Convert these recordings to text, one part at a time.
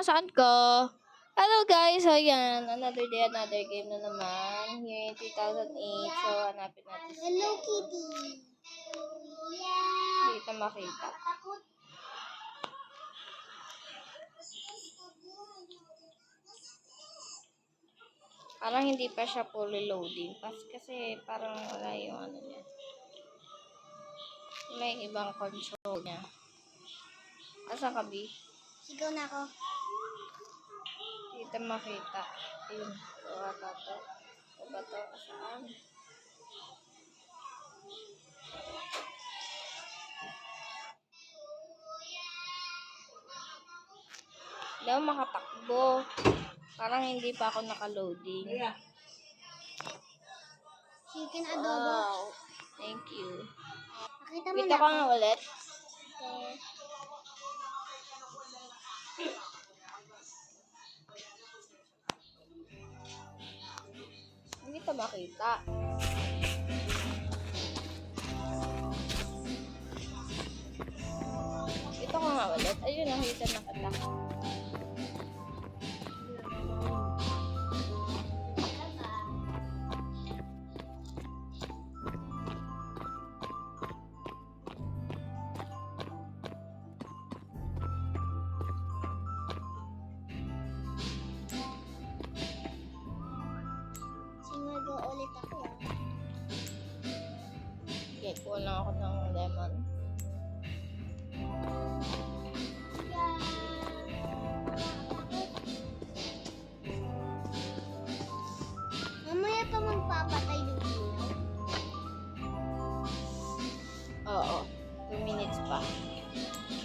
nasaan ka? Hello guys, so yan, another day, another game na naman. Here in 2008, so hanapin natin Hello, Kitty. Hindi kita makita. Parang hindi pa siya fully loading. Pas kasi parang wala yung ano niya. May ibang control niya. Asa ka, B? Sigaw na ako. Kita makita. Ayun. So, ata to. Ito ba to? Saan? Hindi ako makatakbo. Parang hindi pa ako naka-loading. Chicken adobo. Wow. Thank you. Nakita mo Kita na ka ako. nga ulit. Okay. Makita. Ito nga ulit. Ayun, nakita na kita.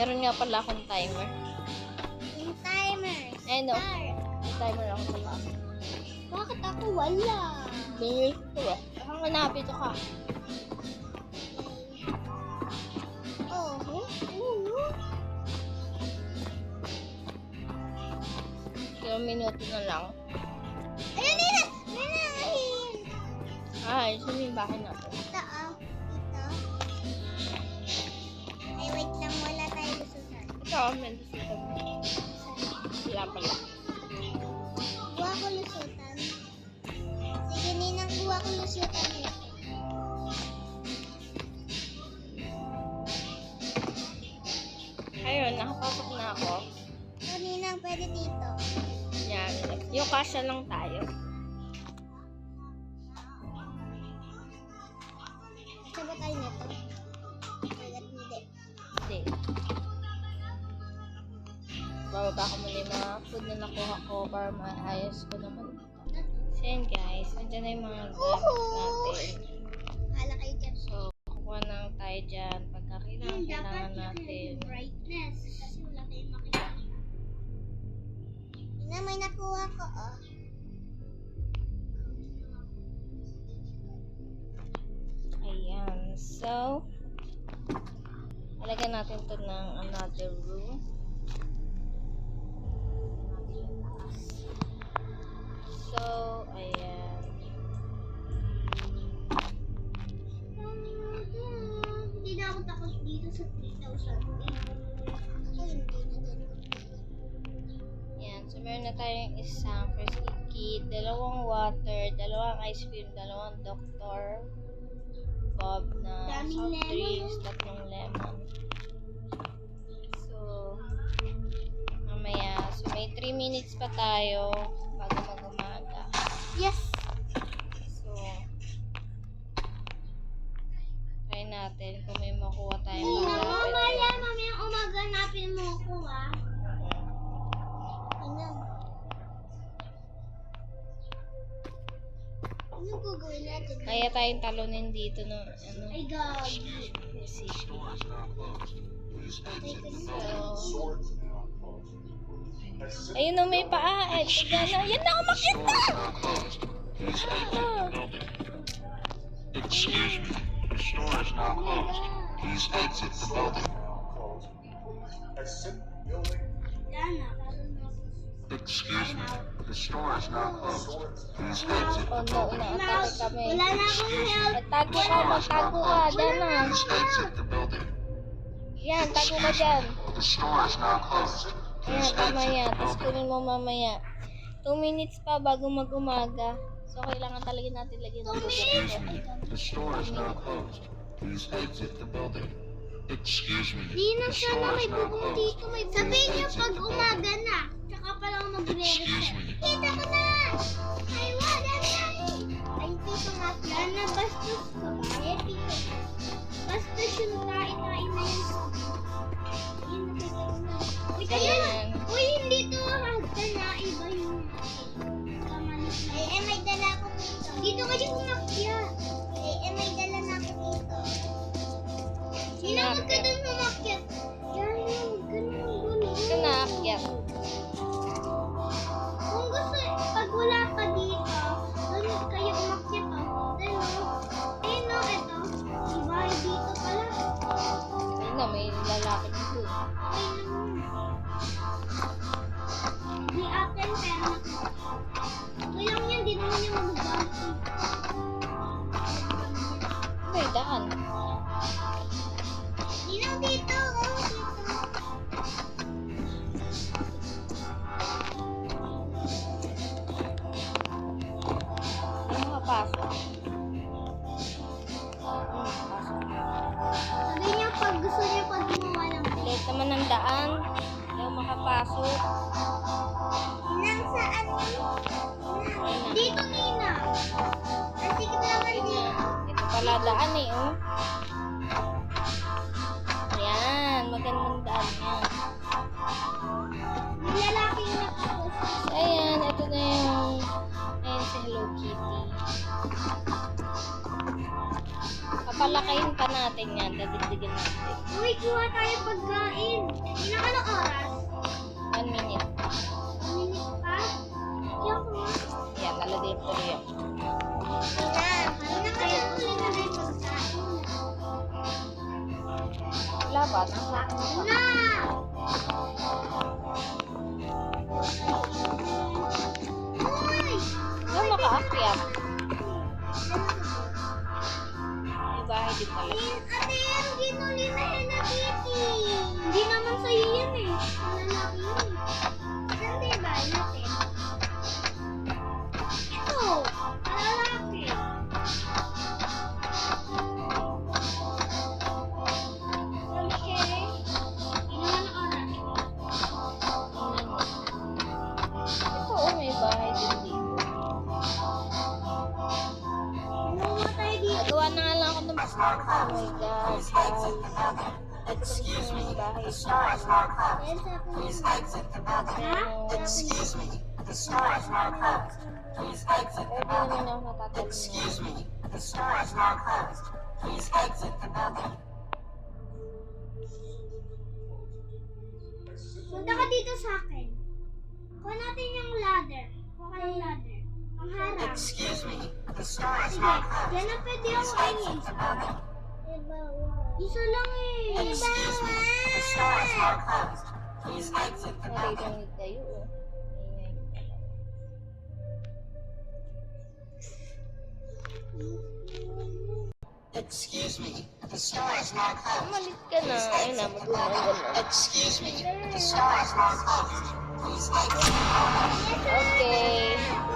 Meron nga pala akong timer. Yung timer. Eh, no. May timer ako pala. Bakit ako wala? Binili ko ba? Baka hanapin ito ka. Oh, huh? Oo. Ilang minuto na lang. Ayun! Nina, ayun! Ay, yung bahay natin? Ah. Ito. Lusutan. Ito, may dito. Wala pala. Kuha ko lusutan. Sige, Ninang, kuha ko lusutan. Ayun, nakapasok na ako. So, Ninang, pwede dito. Yan. Yung kasya lang tayo. Na nakuha ko para maayos ko naman. So, yan guys. Nandiyan na yung mga gamit natin. So, kukuha na lang tayo dyan. Pagka kailangan, kailangan natin. brightness. Kasi wala tayong makikita. Ina, may nakuha ko, oh. Ayan. So, alagyan natin to ng another room. Yan. So, meron na tayong isang first aid kit, dalawang water, dalawang ice cream, dalawang Dr. Bob na soft drinks, tatlong lemon. So, mamaya. So, may 3 minutes pa tayo bago mag-umaga. Yes! Natin kung may makuha tayong mamaya, mamaya umaga hanapin mo ako, ah. Ina. Ano gagawin natin? Kaya tayong talunin dito no, ano, Ay, ko na. So, ayun na may paa. Eh, tignan na. Yan na, umakit na! Excuse me, the store is now closed. Please exit the building. Excuse me, the store is now closed. Please exit the building. Wala na akong help. Magtago ka, magtago ka. Diyan na. Please exit the building. Yan, tago ka dyan. The store is now closed. Please Ayan, mamaya. exit the Tapos building. kunin mo mamaya. 2 minutes pa bago mag-umaga. So, kailangan talaga natin lagyan ng Excuse bubong. me, the store is now closed. Please exit the building. Excuse me, Di na the sana may bubong dito. May Sabihin niyo pag umaga na. Tsaka pa lang Excuse magre-reset. Kita ko na! Ay, wala na eh! Ay, tito nga. Yan na, bastos ka ba? Eh, tito. Bastos yung kain-kain na yun. Yun, ko. Uy. Ayan. Uy, hindi to hagda na. Iba Tama na. Eh, may dala ako dito. Dito kayo umakya. Eh, kuha tayo pagkain. Ilang anong oras? One minute. Minute pa? Yan ko. Ayan, lalagay ko rin yan. Ina, Excuse me, the store is now closed. Please exit the building. Punta ka dito sa akin. Kuha natin yung ladder. Kuha ka ng ladder. Ang harap. Excuse me, the store is Sige, now closed. yan ang pwede ako kainin. Isa lang eh. Excuse me, the store is now closed. Please exit the building. Naririnig kayo, oh. Excuse me, the store is now closed. Umalis ka na. Ayun na, mag-umaga na. Excuse me, the store is now closed. Please exit. Okay.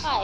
ไข่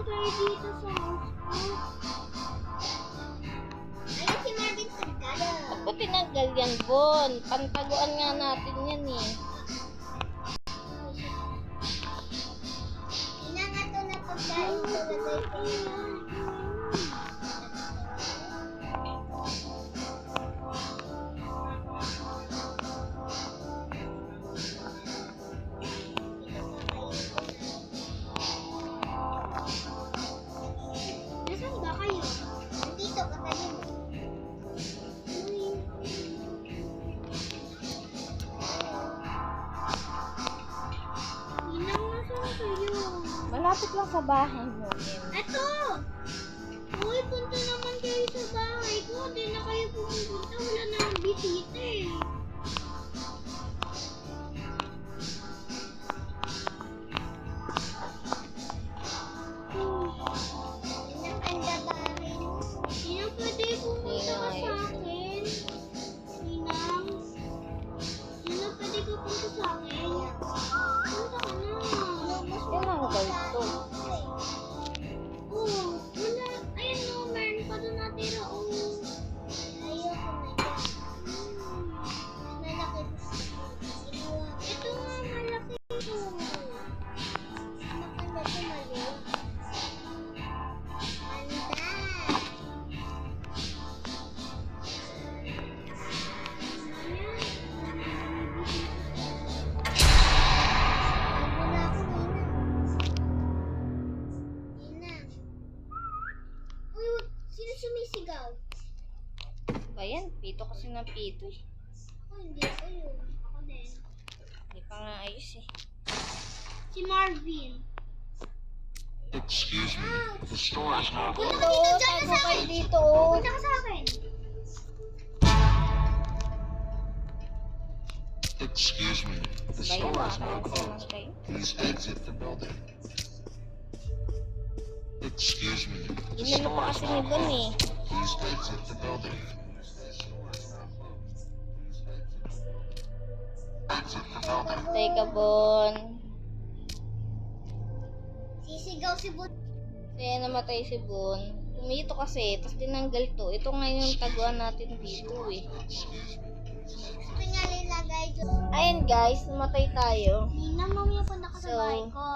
naman tayo dito sa house ko. Ayun si Marvin Salgado. Ba't ba tinanggal yan, Bon? Pantaguan nga natin yan eh. Ina nga to na pagkain ko na barra. Ayos eh. Si Marvin. Excuse me. The store is now Punta closed. ka dito, dyan ka tago sa akin. dito. Punta ka sa akin. Excuse me. The store is naman closed. Please exit the building. Excuse me. The store pa is ni Bon eh. closed. Please exit the building. Exit the building. Tay ka, Bon. Sisigaw si Bud. Kaya namatay si Bon. Kumito kasi, tapos tinanggal to. Ito nga yung taguan natin dito eh. Gusto niya nilagay dyan. Ayun guys, namatay tayo. Nina, mamaya punta ka sa So, ko.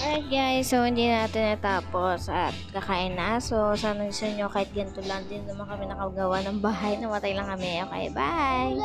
Alright guys, so hindi natin natapos at kakain na. So sana gusto nyo kahit ganito lang din naman kami nakagawa ng bahay. Namatay lang kami. Okay, bye!